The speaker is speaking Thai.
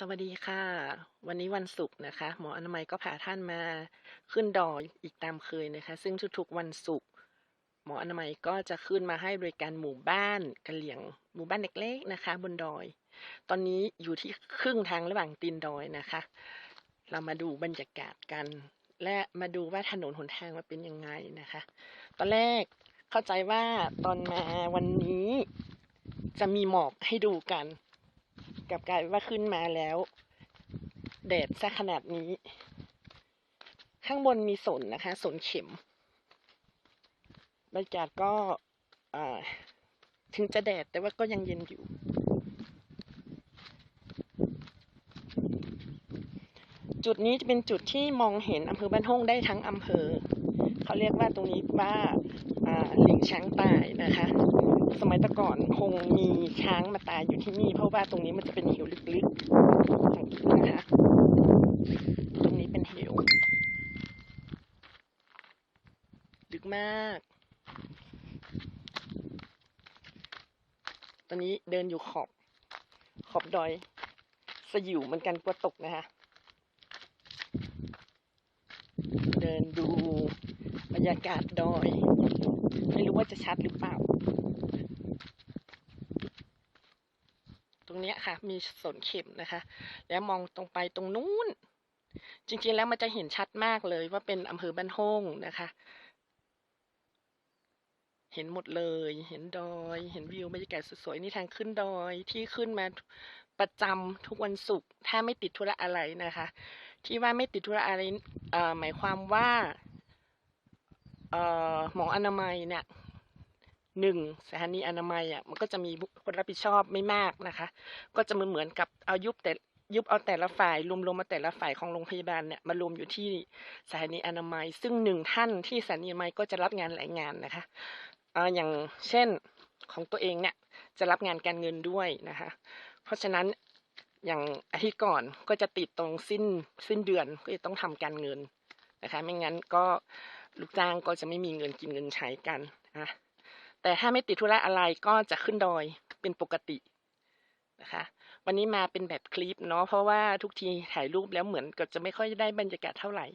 สวัสดีค่ะ วันนี้วันศุกร์นะคะ หมออนามัยก็พาท่านมาขึ้นดอยอีกตามเคยนะคะ ซึ่งทุกๆวันศุกร์หมออนามัยก็จะขึ้นมาให้บริการหมู่บ้านกะเหลี่ยงหมู่บ้านเล็กๆนะคะ บนดอย ตอนนี้อยู่ที่ครึ่งทางระหว่างตีนดอยนะคะ เรามาดูบรรยากาศกัน และมาดูว่าถนนหนทางมันเป็นยังไงนะคะ ตอนแรกเข้าใจว่าตอนมาวันนี้จะมีหมอกให้ดูกัน กับกลายว่าขึ้นมาแล้ว แดดซะขนาดนี้ ข้างบนมีสนนะคะ สนเข็มบรรยากาศก็ถึงจะแดดแต่ว่าก็ยังเย็นอยู่ จุดนี้จะเป็นจุดที่มองเห็นอำเภอบ้านห้องได้ทั้งอำเภอ เขาเรียกว่าตรงนี้ว่าหลิงช้างตา สมัยต่ก่อนคงมีช้างมาตายอยู่ที่นี่ เพราะว่าตรงนี้มันจะเป็นเหวลึกๆนะคะตรงนี้เป็นเหวลึกมาก ตอนนี้เดินอยู่ขอบขอบดอยสยิวเหมือนกันกลัวตกนะคะ เดินดูบรรยากาศดอย ไม่รู้ว่าจะชัดหรือเปล่า ต รงเนี้ยค่ะ มีสนเข็มนะคะ แล้วมองตรงไปตรงนู้น จริงๆแล้วมันจะเห็นชัดมากเลยว่าเป็นอำเภอบ้านโฮงนะคะ เห็นหมดเลย เห็นดอย เห็นวิวบรรยากาศสวยๆนี่ทางขึ้นดอยที่ขึ้นมาประจำทุกวันศุกร์ถ้าไม่ติดธุระอะไรนะคะ ที่ว่าไม่ติดธุระอะไรหมายความว่าหมออนามัยเนี่ย หนึ่งสถานีอนามัยอะมันก็จะมีคนรับผิดชอบไม่มากนะคะ ก็จะเหมือนเหมือนกับเอายุบแต่ยุบเอาแต่ละฝ่ายรวมรวมาแต่ละฝ่ายของโรงพยาบาลเนี่ยมารวมอยู่ที่สถานีอนามัย ซึ่งหนึ่งท่านที่สถานีอนามัยก็จะรับงานหลายงานนะคะเอออย่างเช่นของตัวเองเนี่ยจะรับงานการเงินด้วยนะคะ เพราะฉะนั้นอย่างอาทิตย์ก่อนก็จะติดตรงสิ้นสิ้นเดือนก็จะต้องทำการเงินนะคะ ไม่งั้นก็ลูกจ้างก็จะไม่มีเงินกินเงินใช้กันนะ แต่ถ้าไม่ติดธุระอะไรก็จะขึ้นดอยเป็นปกตินะคะ วันนี้มาเป็นแบบคลิปเนาะเพราะว่าทุกทีถ่ายรูปแล้วเหมือนกับจะไม่ค่อยได้บรรยากาศเท่าไหร่